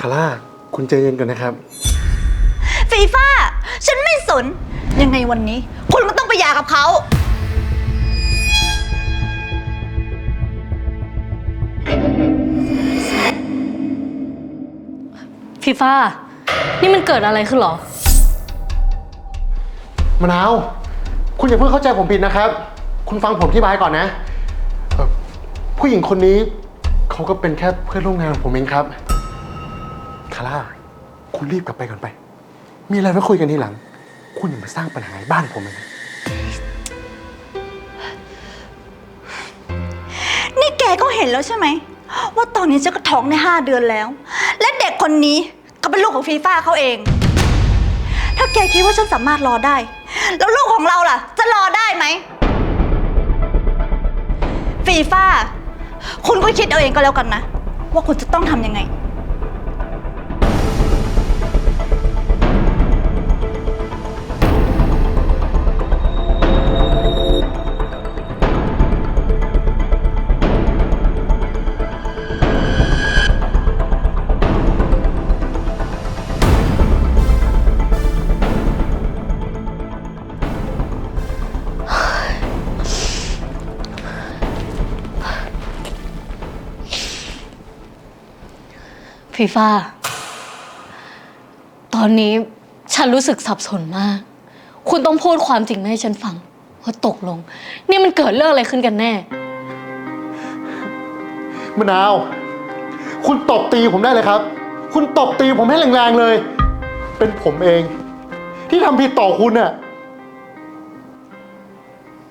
คาร่าคุณใจเย็นก่อนนะครับ ฟีฟ่า ฉันไม่สน ยังไงวันนี้ คุณก็ต้องไปหย่ากับเขา ฟีฟ่า นี่มันเกิดอะไรขึ้นเหรอ มะนาว คุณอย่าเพิ่งเข้าใจผมผิดนะครับ คุณฟังผมที่บายก่อนนะเอ่อผู้หญิงคนนี้เขาก็เป็นแค่เพื่อนร่วมงานของผมเองครับ คาร่า คุณรีบกลับไปก่อนไป มีอะไรไว้คุยกันทีหลัง คุณอย่ามาสร้างปัญหาให้บ้านผมเลยนะนี่แกก็เห็นแล้วใช่ไหม ว่าตอนนี้ฉันก็ท้องในห้าเดือนแล้ว และเด็กคนนี้ก็เป็นลูกของฟีฟ่าเขาเอง ถ้าแกคิดว่าฉันสามารถรอได้ แล้วลูกของเราล่ะ จะรอได้ไหมฟีฟ่าคุณก็คิดเอาเองก็แล้วกันนะ ว่าคุณจะต้องทำยังไง ฟีฟ่าตอนนี้ฉันรู้สึกสับสนมาก คุณต้องพูดความจริงมาให้ฉันฟัง ว่าตกลง นี่มันเกิดเรื่องอะไรขึ้นกันแน่ มะนาว คุณตบตีผมได้เลยครับ คุณตบตีผมให้แรงๆเลย เป็นผมเอง ที่ทำผิดต่อคุณน่ะ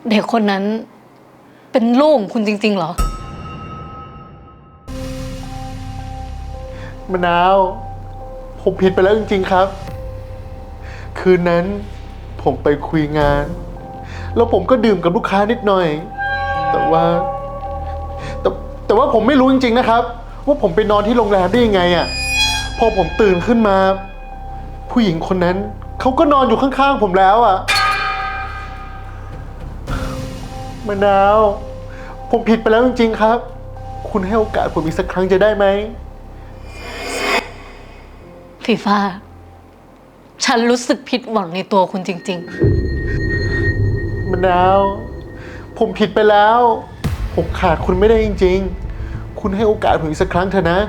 เด็กคนนั้นเป็นลูกของคุณจริง ๆ เหรอ มะนาว ผมผิดไปแล้วจริง ๆ ครับ คืนนั้นผมไปคุยงาน แล้วผมก็ดื่มกับลูกค้านิดหน่อย แต่ว่าแต่แต่ว่าผมไม่รู้จริง ๆ นะครับ ว่าผมไปนอนที่โรงแรมได้ยังไงอะ่ะ พอผมตื่นขึ้นมา ผู้หญิงคนนั้นเขาก็นอนอยู่ข้างๆผมแล้วอะ่ะมะนาว ผมผิดไปแล้วจริง ๆ ครับ คุณให้โอกาสผมอีกสักครั้งจะได้ไหม ฟีฟ่าฉันรู้สึกผิดหวังในตัวคุณจริง มะนาว ผมผิดไปแล้วผมขาดคุณไม่ได้จริง ๆ คุณให้โอกาสผมอีกสักครั้งเถอะนะ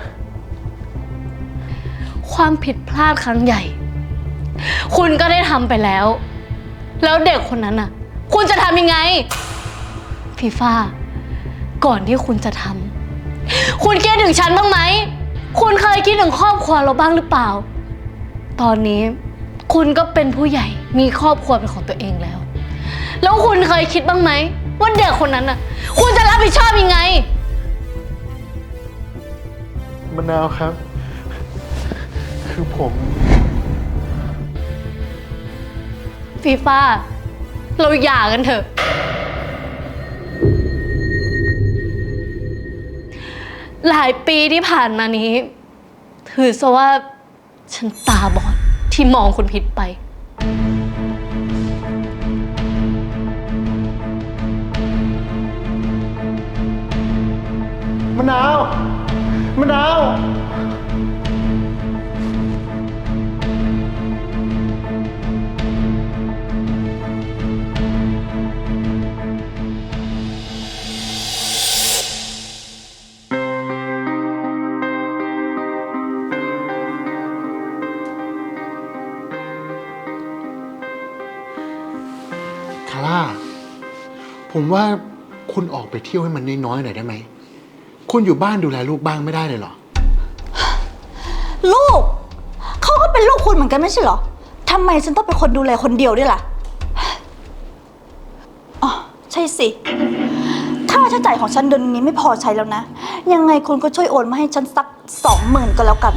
ๆ ความผิดพลาดครั้งใหญ่ คุณก็ได้ทำไปแล้ว แล้วเด็กคนนั้นน่ะ คุณจะทำยังไง ฟีฟ่าก่อนที่คุณจะทำคุณคิดถึงฉันบ้างไหม คุณเคยคิดถึงครอบครัวเราบ้างหรือเปล่า ตอนนี้คุณก็เป็นผู้ใหญ่มีครอบครัวเป็นของตัวเองแล้ว แล้วคุณเคยคิดบ้างไหมว่าเด็กคนนั้นน่ะ คุณจะรับผิดชอบยังไง มะนาวครับ คือผม ฟีฟ่าเราหย่ากันเถอะ หลายปีที่ผ่านมานี้ ถือซะว่าฉันตาบอดที่มองคุณผิดไป มะนาว มะนาว ผมว่าคุณออกไปเที่ยวให้มันน้อยๆหน่อยได้ไหม คุณอยู่บ้านดูแลลูกบ้างไม่ได้เลยเหรอ ลูก เขาก็เป็นลูกคุณเหมือนกันไม่ใช่เหรอทำไมฉันต้องเป็นคนดูแลคนเดียวด้วยล่ะ อ๋อ ใช่สิ ค่าใช้จ่ายของฉันเดือนนี้ไม่พอใช้แล้วนะ ยังไงคุณก็ช่วยโอนมาให้ฉันสักสองหมื่นก็แล้วกัน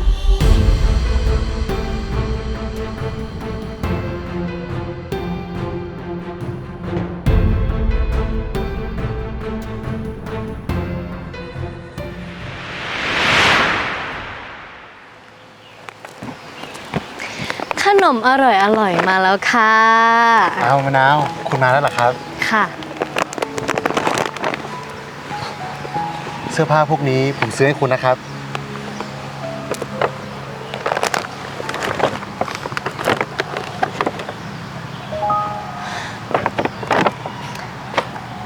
มอร่อยอร่อยมาแล้วค่ะ เอาวมะนาว คุณมาแล้วหรอครับ ค่ะ เสื้อผ้าพวกนี้ผมซื้อให้คุณนะครับ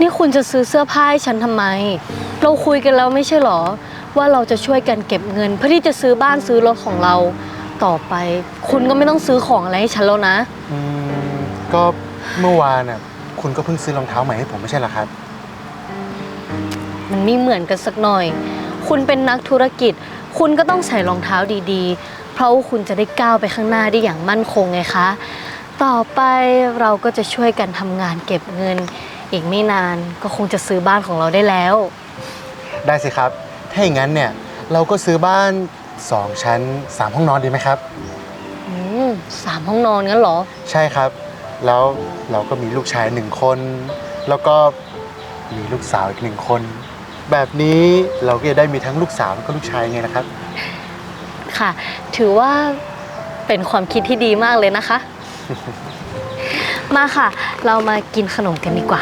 นี่คุณจะซื้อเสื้อผ้าให้ฉันทำไม เราคุยกันแล้วไม่ใช่หรอ ว่าเราจะช่วยกันเก็บเงิน เพื่อที่จะซื้อบ้านซื้อรถของเรา ต่อไป คุณก็ไม่ต้องซื้อของอะไรให้ฉันแล้วนะ อืมก็เมื่อวานน่ะคุณก็เพิ่งซื้อรองเท้าใหม่ให้ผมไม่ใช่เหรอครับ มันไม่เหมือนกันสักหน่อย คุณเป็นนักธุรกิจ คุณก็ต้องใส่รองเท้าดีๆ เพราะว่าคุณจะได้ก้าวไปข้างหน้าได้อย่างมั่นคงไงคะ ต่อไปเราก็จะช่วยกันทำงานเก็บเงิน อีกไม่นานก็คงจะซื้อบ้านของเราได้แล้ว ได้สิครับ ถ้าอย่างนั้นเนี่ยเราก็ซื้อบ้าน 2ชั้น3ห้องนอนดีไหมครับ อืมสามห้องนอนงั้นเหรอ ใช่ครับ แล้วเราก็มีลูกชายหนึ่งคน แล้วก็มีลูกสาวอีกหนึ่งคน แบบนี้เราก็จะได้มีทั้งลูกสาวแล้วก็ลูกชายไงนะครับ ค่ะ ถือว่าเป็นความคิดที่ดีมากเลยนะคะ มาค่ะ เรามากินขนมกันดีกว่า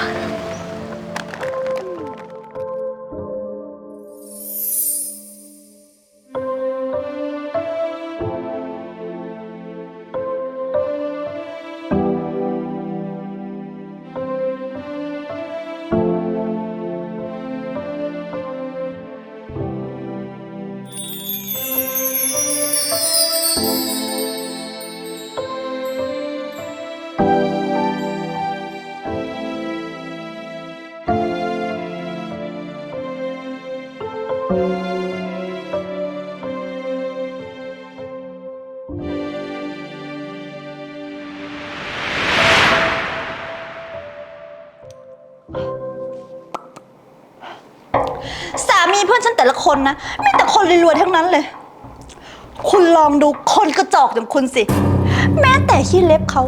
สามีเพื่อนฉันแต่ละคนนะมีแต่คนรวยๆทั้งนั้นเลย คุณลองดูคนกระจอกอย่างคุณสิ แม้แต่ขี้เล็บเขา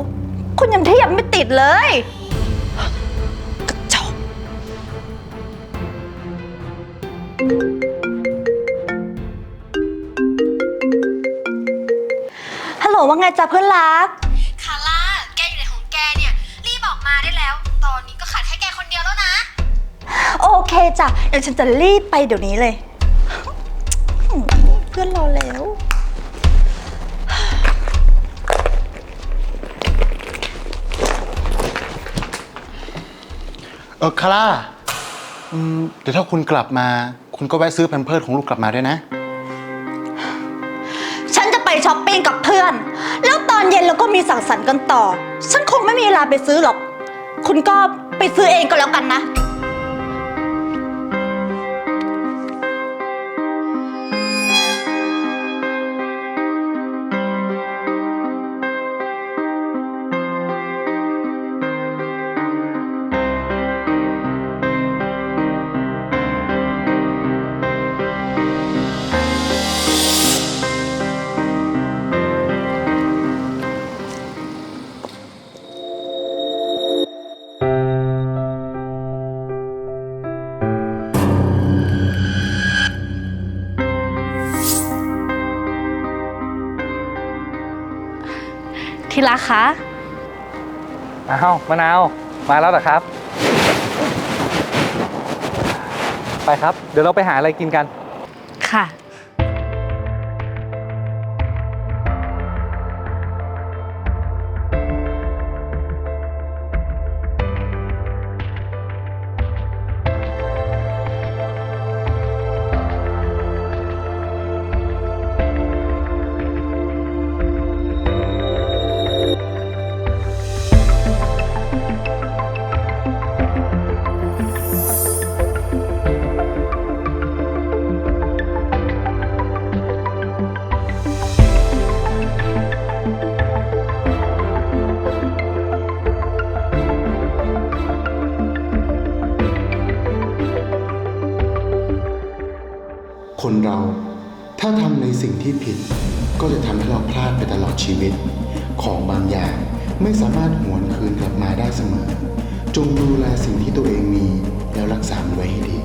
คุณยังเทียบไม่ติดเลย กระจอก ฮัลโหลว่าไงจ๊ะเพื่อนรัก คาร่า แกอยู่ไหนของแกเนี่ย รีบออกมาได้แล้ว ตอนนี้ก็ขาดแค่แกคนเดียวแล้วนะ โอเคจ้ะ เดี๋ยวฉันจะรีบไปเดี๋ยวนี้เลย เพื่อนรอแล้ว เออคาร่าอืมเดี๋ยวถ้าคุณกลับมา คุณก็แวะซื้อแพมเพิร์สของลูกกลับมาด้วยนะ ฉันจะไปช้อปปิ้งกับเพื่อน แล้วตอนเย็นเราก็มีสังสรรค์กันต่อ ฉันคงไม่มีเวลาไปซื้อหรอก คุณก็ไปซื้อเองก็แล้วกันนะ ที่รักคะ อ้าวมะนาว มาแล้วเหรอครับ ไปครับ เดี๋ยวเราไปหาอะไรกินกัน ค่ะ คนเราถ้าทำในสิ่งที่ผิด ก็จะทำให้เราพลาดไปตลอดชีวิต ของบางอย่างไม่สามารถหวนคืนกลับมาได้เสมอ จงดูแลสิ่งที่ตัวเองมีแล้วรักษามันไว้ให้ดี